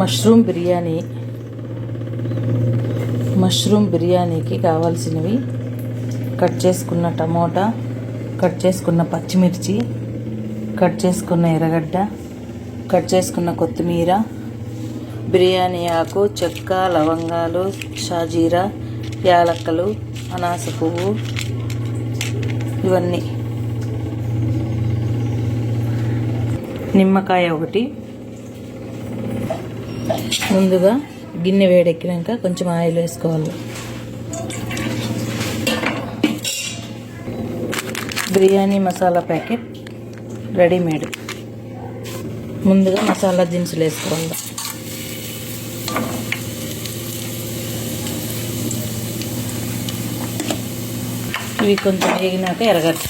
Mushroom biryani mushroom బిర్యానీకి కావాల్సినవి cut చేసుకున్న టమోటా కట్ చేసుకున్న పచ్చిమిర్చి కట్ చేసుకున్న ఎర్రగడ్డ కట్ చేసుకున్న కొత్తిమీర బిర్యానీ ఆకు చెక్క లవంగాలు షాజీరా యాలక్కలు అనాస పువ్వు ఇవన్నీ. నిమ్మకాయ ఒకటి ముందుగా గిన్నె వేడెక్కినాక కొంచెం ఆయిల్ వేసుకోవాలి. బిర్యానీ మసాలా ప్యాకెట్ రెడీమేడ్ ముందుగా మసాలా దినుసులు వేసుకోవాలి. ఇవి కొంచెం వేగినాక ఎరగచ్చు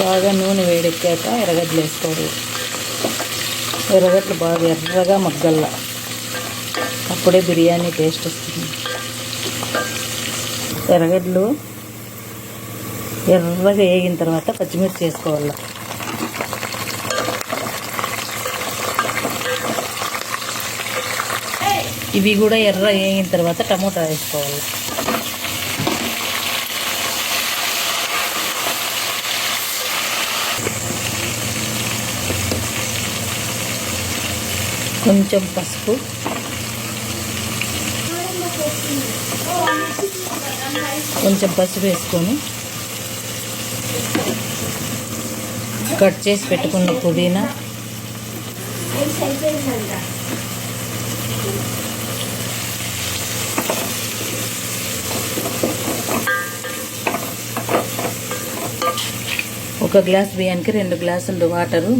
బాగా నూనె వేడెక్కాక ఎర్రగడ్డలు వేసుకోవాలి ఎర్రగడ్డలు బాగా ఎర్రగా మగ్గల్ల. అప్పుడే బిర్యానీ టేస్ట్ వస్తుంది. ఎర్రగడ్డలు ఎర్రగా వేగిన తర్వాత పచ్చిమిర్చి వేసుకోవాలి. ఇవి కూడా ఎర్ర వేగిన తర్వాత టమోటా వేసుకోవాలి. కొంచెం పసుపు. కొంచెం పసుపు వేసుకొని కట్ చేసి పెట్టుకున్న పుదీనా. ఒక గ్లాస్ బియ్యానికి రెండు గ్లాసులు వాటరు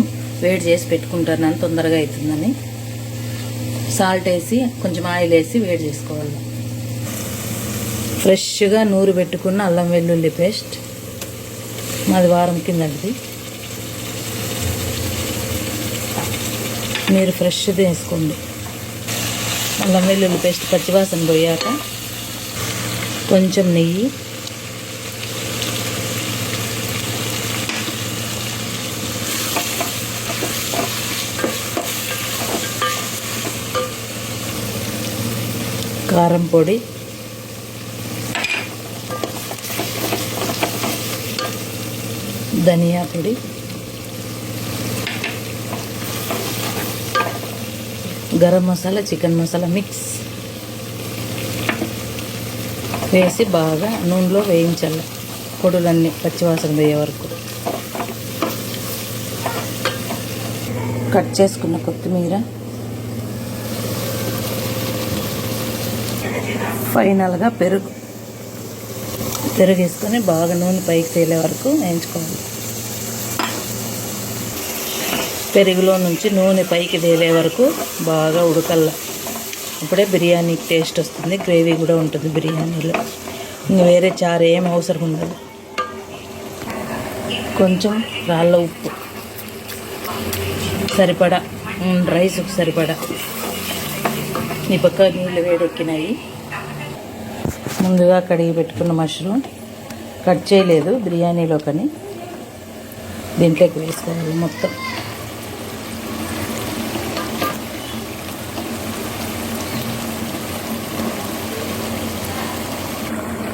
వేడి చేసి పెట్టుకుంటాను తొందరగా అవుతుందని. సాల్ట్ వేసి కొంచెం ఆయిల్ వేసి వేడి చేసుకోవాలి. ఫ్రెష్గా నూరు పెట్టుకున్న అల్లం వెల్లుల్లి పేస్ట్. మాది వారం కిందది మీరు ఫ్రెష్ది వేసుకోండి. అల్లం వెల్లుల్లి పేస్ట్ పచ్చివాసన పోయాక కొంచెం నెయ్యి కారం పొడి. ధనియా పొడి. Garam masala chicken masala mix. వేసి బాగా నూనెలో వేయించాలి. పొడులన్నీ పచ్చివాసన పోయే వరకు. కట్ చేసుకున్న కొత్తిమీర. ఫైనల్గా పెరుగు. పెరుగు వేసుకొని బాగా నూనె పైకి తేలే వరకు వేయించుకోవాలి. పెరుగులో నుంచి నూనె పైకి తేలే వరకు బాగా ఉడకల్ల. అప్పుడే బిర్యానీకి టేస్ట్ వస్తుంది గ్రేవీ కూడా ఉంటుంది బిర్యానీలో. ఇంక వేరే చారు ఏం అవసరం ఉండదు. కొంచెం రాళ్ళ ఉప్పు. సరిపడా. రైస్కి సరిపడా. ఈ పక్క నీళ్ళు వేడెక్కినాయి. ముందుగా కడిగి పెట్టుకున్న మష్రూమ్ కట్ చేయలేదు బిర్యానీలో కానీ దీంట్లోకి వేసుకోవాలి మొత్తం.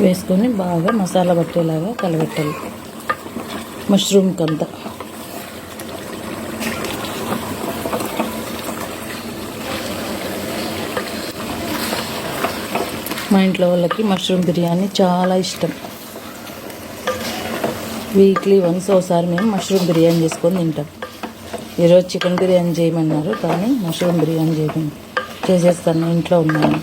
వేసుకొని బాగా మసాలా పట్టేలాగా కలబెట్టాలి. మష్రూమ్కి అంతా. మా ఇంట్లో వాళ్ళకి మష్రూమ్ బిర్యానీ చాలా ఇష్టం. వీక్లీ వన్స్ ఒకసారి మేము మష్రూమ్ బిర్యానీ చేసుకొని తింటాం. ఈరోజు చికెన్ బిర్యానీ చేయమన్నారు కానీ మష్రూమ్ బిర్యానీ చేయమని చేసేస్తాను ఇంట్లో ఉన్నాను.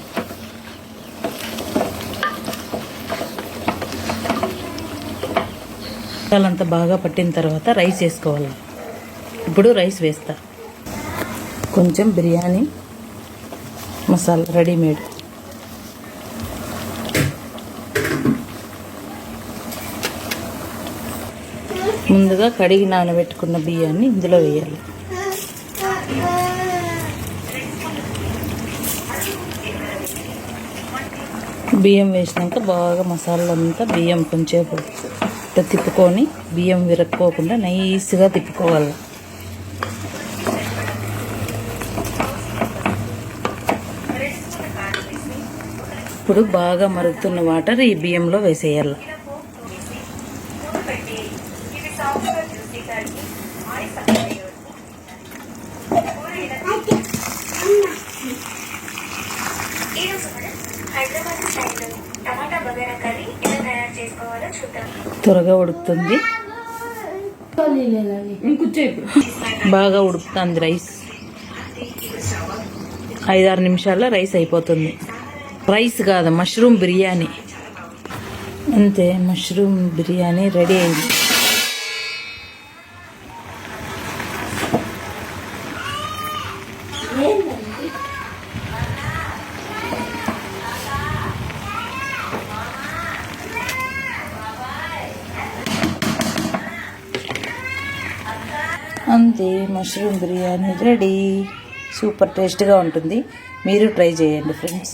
అంతా బాగా పట్టిన తర్వాత రైస్ వేసుకోవాలి. ఇప్పుడు రైస్ వేస్తా. కొంచెం బిర్యానీ మసాలా రెడీమేడ్. ముందుగా కడిగి నానబెట్టుకున్న బియ్యాన్ని ఇందులో వేయాలి. బియ్యం వేసినాక బాగా మసాలా అంతా బియ్యం కొంచెం ఇట్లా తిప్పుకొని బియ్యం విరక్కోకుండా నైస్గా తిప్పుకోవాలి. ఇప్పుడు బాగా మరుగుతున్న వాటర్ ఈ బియ్యంలో వేసేయాలి. ఈరోజు మనం హైదరాబాద్ స్టైల్లో టమాటా బగారా కర్రీ ఎలా తయారు చేసుకోవాలో చూద్దాం త్వరగా ఉడుకుతుంది బాగా ఉడుకుతుంది రైస్. ఐదారు నిమిషాల్లో రైస్ అయిపోతుంది. రైస్ కాదు మష్రూమ్ బిర్యానీ. అంతే మష్రూమ్ బిర్యానీ రెడీ అయింది. అంతే మష్రూమ్ బిర్యానీ రెడీ. సూపర్ టేస్ట్గా ఉంటుంది. మీరు ట్రై చేయండి ఫ్రెండ్స్.